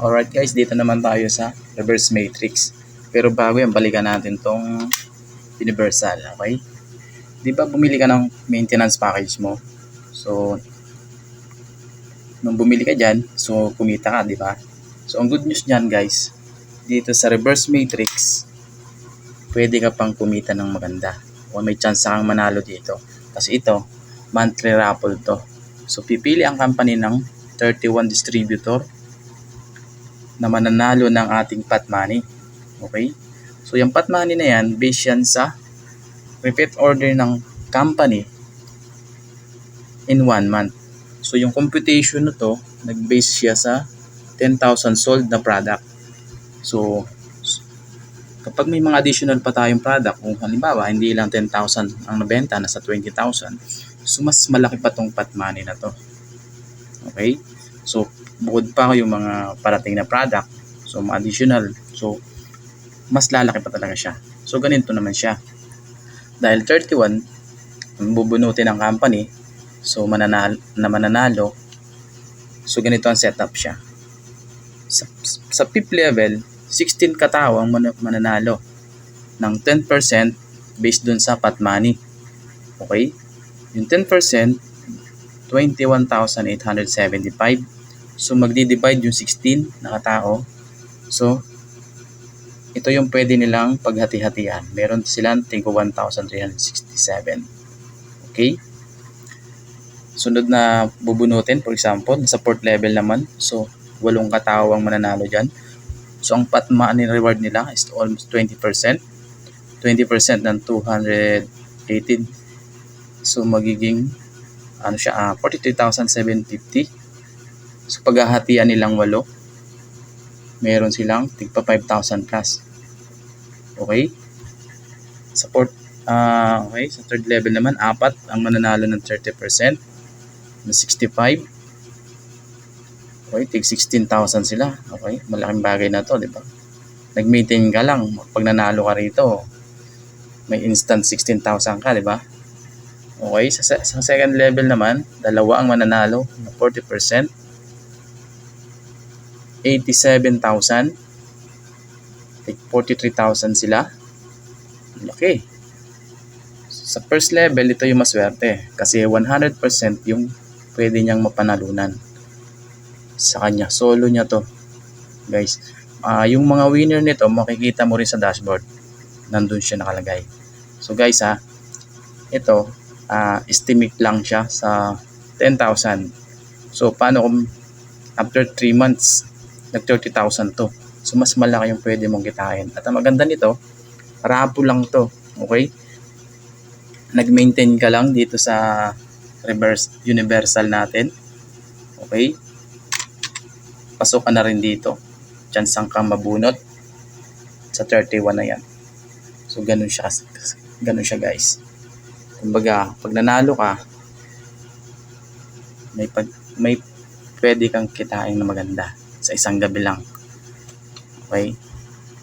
Alright guys, dito naman tayo sa reverse matrix. Pero bago yan, balikan natin tong universal, okay? Di ba bumili ka ng maintenance package mo? So, nung bumili ka dyan, so kumita ka, di ba? So, ang good news dyan guys, dito sa reverse matrix, pwede ka pang kumita ng maganda. O may chance kang manalo dito. Kasi ito, monthly raffle to. So, pipili ang company ng 31 distributor na mananalo ng ating pot money. Okay? So, yung pot money na yan, based yan sa repeat order ng company in one month. So, yung computation na to, nag-base siya sa 10,000 sold na product. So, kapag may mga additional pa tayong product, kung halimbawa, hindi lang 10,000 ang nabenta, nasa 20,000, so mas malaki pa tong pot money na to. Okay? So, bukod pa yung mga parating na product, so additional, so mas lalaki pa talaga siya. So, ganito naman siya. Dahil 31, ang bubunutin ng company, so mananalo, na mananalo, so ganito ang setup siya. Sa, sa fifth level, 16 katao ang man- mananalo ng 10% based dun sa pot money. Okay? Yung 10%, 21,875. So, magdi-divide yung 16 na katao. So, ito yung pwede nilang paghati-hatian. Meron silang tingko 1,367. Okay? Sunod na bubunutin, for example, sa port level naman. So, walong katao ang mananalo dyan. So, ang pat money reward nila is almost 20%. 20% ng 218. So, magiging ano siya, ah, 43,750. So, paghahatian nilang walo, meron silang tigpa 5,000 plus. Okay? Sa port, ah, okay, sa third level naman, apat ang mananalo ng 30% na 65. Okay, tig 16,000 sila. Okay, malaking bagay na to, di ba? Nag-maintain ka lang, pag nanalo ka rito, may instant 16,000 ka, di ba? Okay, sa, sa second level naman, dalawa ang mananalo na 40%. 87,000. Take 43,000 sila. Laki. Sa first level, ito yung maswerte. Kasi 100% yung pwede niyang mapanalunan sa kanya. Solo niya to. Guys, ah yung mga winner nito, makikita mo rin sa dashboard. Nandun siya nakalagay. So guys ha, ito, ah estimate lang siya sa 10,000. So paano kung after 3 months, nag 30,000 to. So mas malaki yung pwede mong kitain. At ang maganda nito, rapo lang to. Okay? Nag-maintain ka lang dito sa reverse universal natin. Okay? Pasok ka na rin dito. Chance kang mabunot sa 31 na yan. So ganun siya. Ganun siya guys. Kumbaga, pag nanalo ka, may pag, may pwede kang kitain na maganda sa isang gabi lang. Okay?